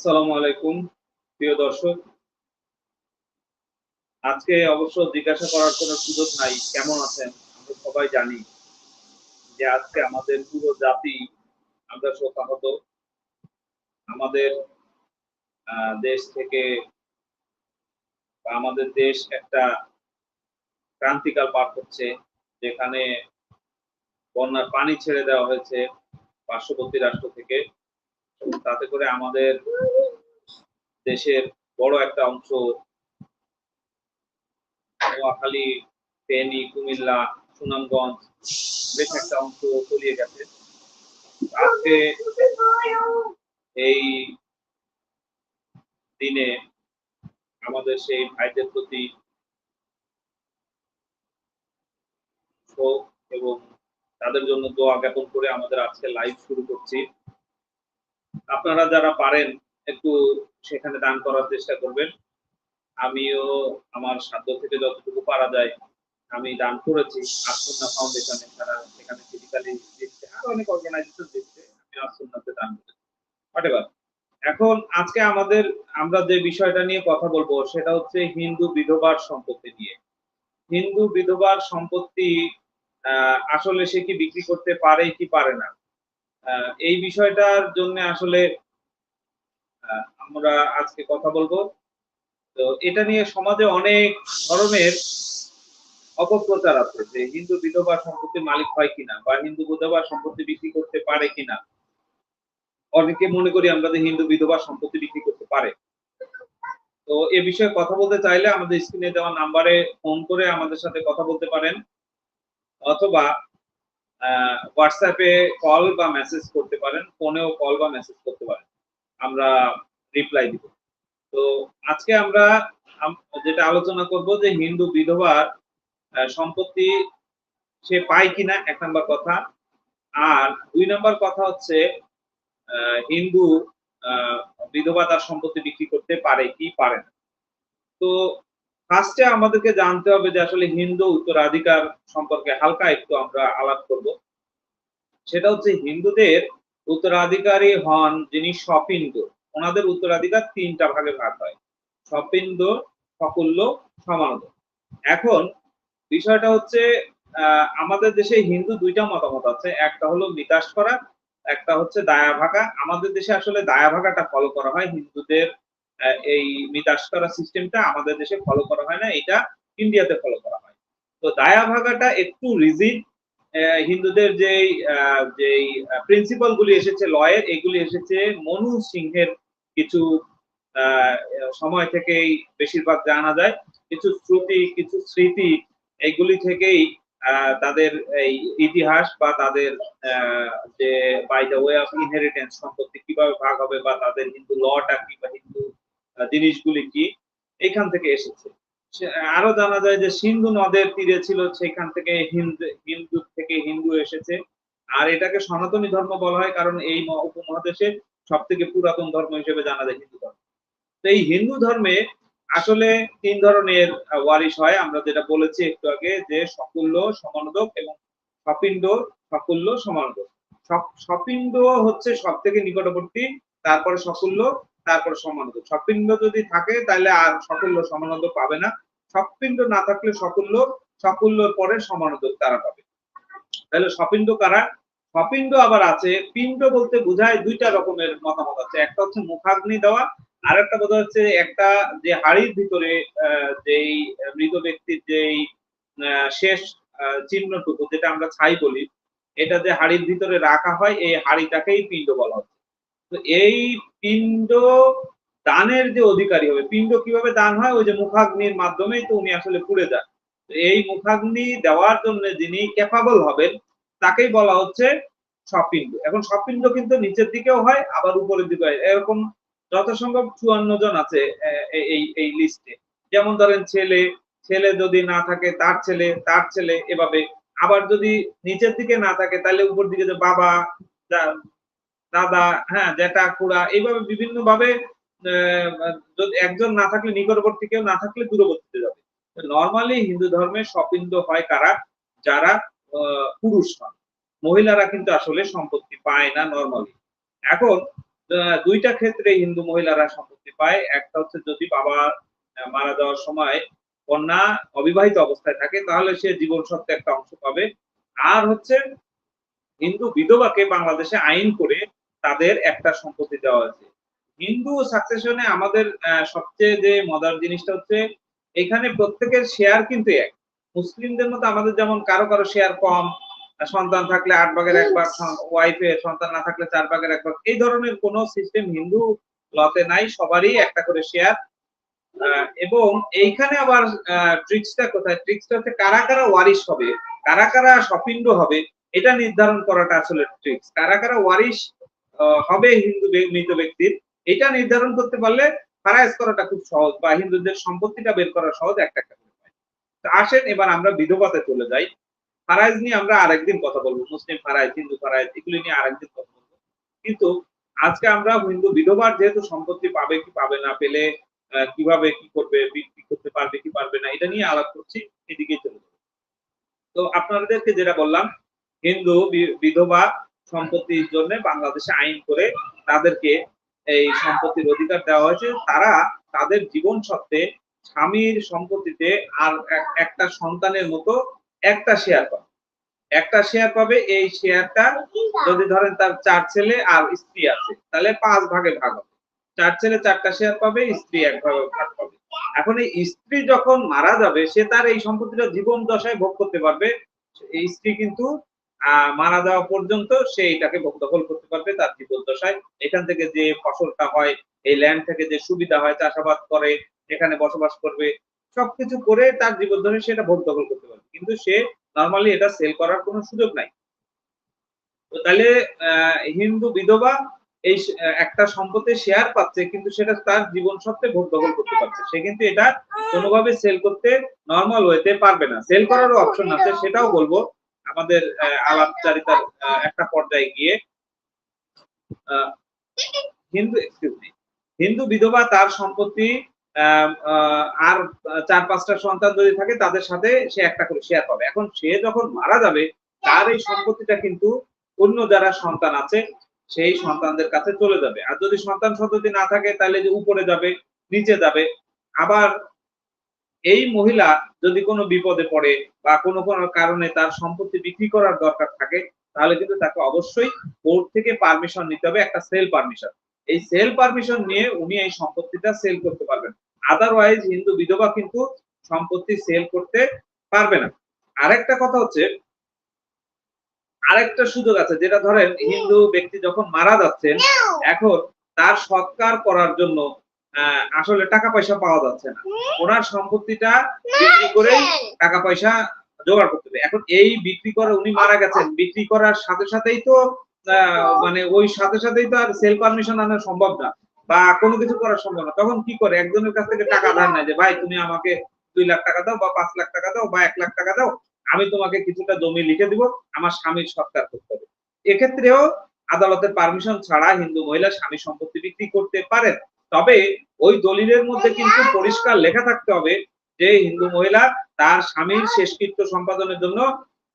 আসসালামু আলাইকুম, প্রিয় দর্শক। আজকে অবশ্য জিজ্ঞাসা করার কোনো সুযোগ নাই, কেমন আছেন? আমরা সবাই জানি যে আজকে আমাদের পুরো জাতি আমরা শোকাহত। আমাদের দেশ থেকে আমাদের দেশ একটা ক্রান্তিকাল পার হচ্ছে, যেখানে বন্যার পানি ছেড়ে দেওয়া হয়েছে পার্শ্ববর্তী রাষ্ট্র থেকে। তাতে করে আমাদের দেশের বড় একটা অংশ। নোয়াখালী, ফেনী, কুমিল্লা, সুনামগঞ্জ বেশ একটা অংশ তলিয়ে গেছে। আজকে এই দিনে আমাদের সেই ভাইদের প্রতি শোক এবং তাদের জন্য দোয়া জ্ঞাপন করে আমাদের আজকে লাইভ শুরু করছি। আপনারা যারা পারেন, একটু সেখানে দান করার চেষ্টা করবেন। আমিও আমার সাধ্য থেকে যতটুকু পারা যায়, আমি দান করেছি। আসন্না ফাউন্ডেশনে তারা সেখানে ফিজিক্যালি দিচ্ছে আর অনেক অর্গানাইজেশন দিচ্ছে আমি আসন্নাতে দান করেছি। এখন আজকে আমাদের, আমরা যে বিষয়টা নিয়ে কথা বলব, সেটা হচ্ছে হিন্দু বিধবার সম্পত্তি নিয়ে। হিন্দু বিধবার সম্পত্তি আসলে সে কি বিক্রি করতে পারে কি পারে না? এই বিষয়টার জন্য আসলে আমরা আজকে কথা বলব। তো এটা নিয়ে সমাজে অনেক ধরনের অপপ্রচার আছে যে হিন্দু বিধবা সম্পত্তি মালিক হয় কিনা বা হিন্দু বিধবা সম্পত্তি বিক্রি করতে পারে কিনা। অনেকে মনে করি আমরা যে হিন্দু বিধবা সম্পত্তি বিক্রি করতে পারে। তো এ বিষয়ে কথা বলতে চাইলে আমাদের স্ক্রিনে দেওয়া নাম্বারে ফোন করে আমাদের সাথে কথা বলতে পারেন অথবা হোয়াটসঅ্যাপে কল বা মেসেজ করতে পারেন, ফোনেও কল বা মেসেজ করতে পারেন। আমরা রিপ্লাই দিব। তো আজকে আমরা যেটা আলোচনা করব যে হিন্দু বিধবার সম্পত্তি সে পায় কিনা, এক নম্বর কথা। আর দুই নম্বর কথা হচ্ছে হিন্দু বিধবা তার সম্পত্তি বিক্রি করতে পারে কি পারে না। তো ফার্স্টে আমাদেরকে জানতে হবে যে আসলে হিন্দু উত্তরাধিকার সম্পর্কে হালকা একটু আমরা আলাপ করব। সেটা হচ্ছে হিন্দুদের উত্তরাধিকারী হন যিনি সপিন্দ ওনাদের উত্তরাধিকার তিনটা ভাগে ভাগ হয়। সপিন্দ সকুল্য সমানদ এখন বিষয়টা হচ্ছে আমাদের দেশে হিন্দু দুইটা মতামত আছে। একটা হলো নিতাস করা, একটা হচ্ছে দায়া ভাগা। আমাদের দেশে আসলে দায়া ভাগাটা ফলো করা হয়। হিন্দুদের এই নিতাস করা সিস্টেমটা আমাদের দেশে ফলো করা হয় না। এটা ইন্ডিয়াতে ফলো করা হয়। তো দায়া ভাগাটা একটু রিজিড হিন্দুদের যেই যেই প্রিন্সিপাল গুলি এসেছে লয়ের এগুলি এসেছে মনু সিংহের কিছু সময় থেকেই বেশিরভাগ জানা যায়। কিছু শ্রুতি, কিছু স্মৃতি এগুলি থেকেই তাদের এই ইতিহাস বা তাদের যে by the way of inheritance সম্পত্তি কীভাবে ভাগ হবে বা তাদের হিন্দু লটা কি বা হিন্দু জিনিসগুলি কি, এখান থেকে এসেছে। আরও জানা যায় যে সিন্ধু নদের তীরে ছিল সেখান থেকে হিন্দু হিন্দু থেকে হিন্দু এসেছে। আর এটাকে সনাতনী ধর্ম বলা হয় কারণ এই উপমহাদেশের সব থেকে পুরাতন ধর্ম হিসেবে জানা যায় হিন্দু ধর্ম। তো এই হিন্দু ধর্মে আসলে তিন ধরনের ওয়ারিশ হয়। আমরা যেটা বলেছি একটু আগে যে সকুল্য সমানোদক এবং সপিণ্ড সকুল্য সমানোদক। সপ- সপিণ্ড হচ্ছে সব থেকে নিকটবর্তী, তারপরে সকুল্য তারপরে সমানোদক সপিণ্ড যদি থাকে তাহলে আর সকুল্য সমানোদক পাবে না। সপিণ্ড না থাকলে সকুল্য সকুল্যর পরে সমানোদক তারা পাবে। তাহলে সপিণ্ড কারা? সপিণ্ড আবার আছে। পিণ্ড বলতে বোঝায় দুইটা রকমের মতামত আছে। একটা হচ্ছে মুখাগ্নি দেওয়া আর একটা কথা হচ্ছে একটা যে হাড়ির ভিতরে যেই মৃত ব্যক্তির যেই শেষ চিহ্নটুকু, যেটা আমরা ছাই বলি, এটা যে হাড়ির ভিতরে রাখা হয়, এই হাড়িটাকেই পিণ্ড বলা হচ্ছে। তো এই পিণ্ড দানের যে অধিকারী হবে, পিণ্ড কীভাবে দান হয়? ওই যে মুখাগ্নির মাধ্যমেই তো উনি আসলে পুড়ে যান। এই মুখাগ্নি দেওয়ার জন্য যিনি ক্যাপাবল হবেন, তাকেই বলা হচ্ছে সপিণ্ড এখন সপিণ্ড কিন্তু নিচের দিকেও হয়, আবার উপরের দিকে হয়। এরকম যথাসম্ভব চুয়ান্ন জন আছে এই- এই লিস্টে যেমন ধরেন ছেলে ছেলে যদি না থাকে, তার ছেলে তার ছেলে এভাবে। আবার যদি নিচের দিকে না থাকে, তাহলে উপর দিকে যে বাবা দাদা হ্যাঁ জ্যাঠা খুড়া, এইভাবে বিভিন্ন ভাবে একজন না থাকলে নিকটবর্তী কেউ না থাকলে দূরবর্তীতে যাবে। নর্মালি হিন্দু ধর্মে সপিন্দ হয় কারা? যারা পুরুষ হন মহিলারা কিন্তু আসলে সম্পত্তি পায় না নর্মালি এখন দুইটা ক্ষেত্রে হিন্দু মহিলারা সম্পত্তি পায়। একটা হচ্ছে যদি বাবা মারা যাওয়ার সময় কন্যা অবিবাহিত অবস্থায় থাকে, তাহলে সে জীবন সত্ত্বে একটা অংশ পাবে। আর হচ্ছে, হিন্দু বিধবাকে বাংলাদেশে আইন করে তাদের একটা সম্পত্তি দেওয়া হয়েছে। হিন্দু সাকসেশনে আমাদের সবচেয়ে যে মজার জিনিসটা হচ্ছে, এখানে প্রত্যেকের শেয়ার কিন্তু এক। মুসলিমদের মতো আমাদের যেমন কারও কারও শেয়ার কম সন্তান থাকলে আট ভাগের এক ভাগ ওয়াইফে সন্তান না থাকলে চার ভাগের এক ভাগ, এই ধরনের কোন সিস্টেম হিন্দু লতে নাই, সবারই একটা করে শেয়ার এবং এইখানে আবার ট্রিক্সটা কোথায়? ট্রিক্সটা হচ্ছে কারা কারা ওয়ারিশ হবে, কারা কারা সপিন্ড হবে, এটা নির্ধারণ করাটা আসলে ট্রিক্স কারা কারা ওয়ারিশ হবে হিন্দু মৃত ব্যক্তির। এটা নির্ধারণ করতে পারলে ফারাইজ করাটা খুব সহজ বা হিন্দুদের সম্পত্তিটা বের করা সহজ একটা আসেন, এবার আমরা বিধবাতে চলে যাই। ফারাইজ নিয়ে আমরা আরেকদিন কথা বলব, মুসলিম ফারাইজ হিন্দু ফারাইজ এগুলি নিয়ে আরেকদিন কথা বলব। কিন্তু আজকে আমরা হিন্দু বিধবার যেহেতু সম্পত্তি পাবে কি পাবে না, পেলে কীভাবে কি করবে বিক্রি করতে পারবে, কি পারবে না, এটা নিয়ে আলাপ করছি, এদিকেই চলে যাব। তো আপনাদেরকে যেটা বললাম, হিন্দু বিধবা সম্পত্তির জন্য বাংলাদেশে আইন করে তাদেরকে এই সম্পত্তির অধিকার দেওয়া হয়েছে। তারা তাদের জীবন সত্ত্বে স্বামীর সম্পত্তিতে আর একটা সন্তানের মতো একটা শেয়ার পাবে। একটা শেয়ার পাবে, এই শেয়ারটা যদি ধরেন তার চার ছেলে আর স্ত্রী আছে, তাহলে পাঁচ ভাগে ভাগ হবে। চার ছেলে চারটা শেয়ার পাবে, স্ত্রী এক ভাগে ভাগ পাবে। এখন এই স্ত্রী যখন মারা যাবে, সে তার এই সম্পত্তিটা জীবন দশায় ভোগ করতে পারবে। এই স্ত্রী কিন্তু মারা যাওয়া পর্যন্ত সে এটাকে দখল করতে পারবে তার জীবন দশায় এখান থেকে যে ফসলটা হয়, এই ল্যান্ড থেকে যে সুবিধা হয়, চাষাবাদ করে, এখানে বসবাস করবে, সবকিছু করে তার ধরে সেটা ভোগ দখল করতে পারবে। কিন্তু সে নর্মালি এটা সেল করার কোনো সুযোগ নাই। তো তাহলে হিন্দু বিধবা এই একটা সম্পত্তি শেয়ার পাচ্ছে, কিন্তু সেটা তার জীবন সত্ত্বে ভোগ দখল করতে পারছে। সে কিন্তু এটা কোনোভাবে সেল করতে নর্মাল ওয়েতে পারবে না। সেল করারও অপশন আছে, সেটাও বলব। আমাদের আলাপচারিতার একটা পর্যায়ে গিয়ে হিন্দু হিন্দু বিধবা তার সম্পত্তি আর চার পাঁচটা সন্তান যদি থাকে, তাদের সাথে সে একটা করে শেয়ার পাবে। এখন সে যখন মারা যাবে, তার এই সম্পত্তিটা কিন্তু অন্য যারা সন্তান আছে, সেই সন্তানদের কাছে চলে যাবে। আর যদি সন্তান সন্ততি না থাকে, তাহলে যে উপরে যাবে, নিচে যাবে, আবার এই মহিলা যদি কোনো বিপদে পড়ে বা কোনো কোনো কারণে তার সম্পত্তি বিক্রি করার দরকার থাকে তাহলে কিন্তু তাকে অবশ্যই কোর্ট থেকে পারমিশন নিতে হবে একটা সেল পারমিশন এই সেল পারমিশন নিয়ে উনি এই সম্পত্তিটা সেল করতে পারবেন। আদারওয়াইজ হিন্দু বিধবা কিন্তু সম্পত্তি সেল করতে পারবে না। আরেকটা কথা হচ্ছে আরেকটা সুযোগ আছে যেটা ধরেন হিন্দু ব্যক্তি যখন মারা যাচ্ছেন এখন তার সৎকার করার জন্য আসলে টাকা পয়সা পাওয়া যাচ্ছে না। ওনার সম্পত্তিটা বিক্রি করে টাকা পয়সা জোগাড় করতে হবে। এখন এই বিক্রি করে উনি মারা গেছেন বিক্রি করার সাথে সাথেই তো মানে ওই সাথে সাথেই তো আর সেল পারমিশন আনা সম্ভব না বা কোনো কিছু করা সম্ভব না। তখন কি করে? একজনের কাছ থেকে টাকা ধার নেয় যে ভাই তুমি আমাকে দুই লাখ টাকা দাও বা পাঁচ লাখ টাকা দাও বা এক লাখ টাকা দাও আমি তোমাকে কিছুটা জমি লিখে দিব আমার স্বামীর সৎকার করতে হবে। এক্ষেত্রেও আদালতের পারমিশন ছাড়া হিন্দু মহিলা স্বামী সম্পত্তি বিক্রি করতে পারেন। তবে ওই দলিলের মধ্যে কিন্তু পরিষ্কার লেখা থাকতে হবে যে হিন্দু মহিলা তার স্বামীর শেষকৃত্য সম্পাদনের জন্য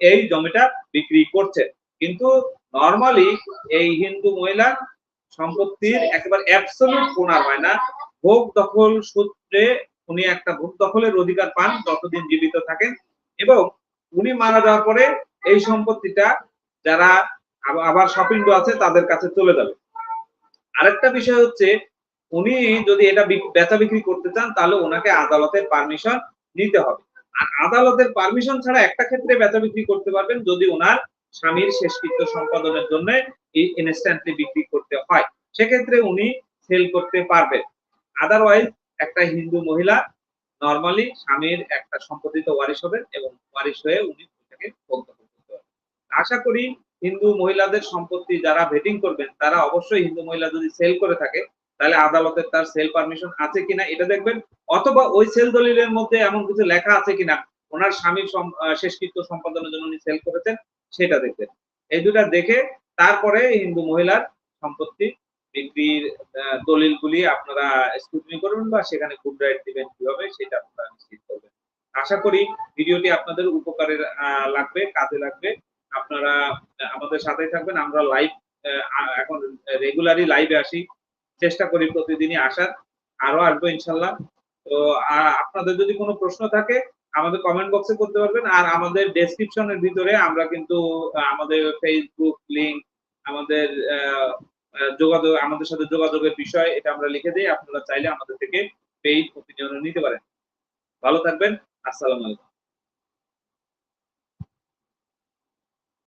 এই জমিটা বিক্রি করছে কিন্তু নর্মালি এই হিন্দু মহিলা সম্পত্তির একেবারে অ্যাবসলিউট ওনার হয় না। ভোগ দখল সূত্রে উনি একটা ভোগ দখলের অধিকার পান, যতদিন জীবিত থাকেন এবং উনি মারা যাওয়ার পরে এই সম্পত্তিটা যারা আবার শপিং আছে তাদের কাছে চলে যাবে। আরেকটা বিষয় হচ্ছে উনি যদি এটা বেচা বিক্রি করতে চান, তাহলে ওনাকে আদালতের পারমিশন নিতে হবে। আর আদালতের পারমিশন ছাড়া একটা ক্ষেত্রে বেচা বিক্রি করতে পারবেন যদি ওনার স্বামীর শেষকৃত্য সম্পাদনের জন্য ইনস্ট্যান্টলি বিক্রি করতে হয়। সেক্ষেত্রে উনি সেল করতে পারবেন। আদারওয়াইজ একটা হিন্দু মহিলা নর্মালি স্বামীর একটা সম্পত্তিতে ওয়ারিশ হবেন এবং ওয়ারিশ হয়ে উনি সেটাকে ভোগ করতে পারবেন আশা করি হিন্দু মহিলাদের সম্পত্তি যারা ভেটিং করবেন, তারা অবশ্যই হিন্দু মহিলা যদি সেল করে থাকে তাহলে আদালতের তার সেল পারমিশন আছে কিনা এটা দেখবেন, অথবা ওই সেল দলিলের মধ্যে এমন কিছু লেখা আছে কিনা, ওনার স্বামীর শেষকৃত্য সম্পাদনের জন্য উনি সেল করেছেন, সেটা দেখবেন। এই দুটা দেখে তারপরে হিন্দু মহিলার সম্পত্তি বিক্রির দলিলগুলি আপনারা স্ক্রুটিনি করবেন বা সেখানে গুড রাইট দিবেন কীভাবে, সেটা আপনারা নিশ্চিত করবেন। আশা করি ভিডিওটি আপনাদের উপকারের লাগবে, কাজে লাগবে। আপনারা আমাদের সাথে থাকবেন, আমরা লাইভ এখন রেগুলারই লাইভে আসি। চেষ্টা করি প্রতিদিনই আসার, আরও আসব ইনশাল্লাহ। তো আপনাদের যদি কোনো প্রশ্ন থাকে, আমাদের কমেন্ট বক্সে করতে পারবেন। আর আমাদের ডেসক্রিপশনের ভিতরে আমরা কিন্তু আমাদের ফেসবুক লিংক আমাদের যোগাযোগ, আমাদের সাথে যোগাযোগের বিষয়, এটা আমরা লিখে দিই। আপনারা চাইলে আমাদের থেকে পেইড প্রতিনিয়ত নিতে পারেন। ভালো থাকবেন। আসসালামু আলাইকুম।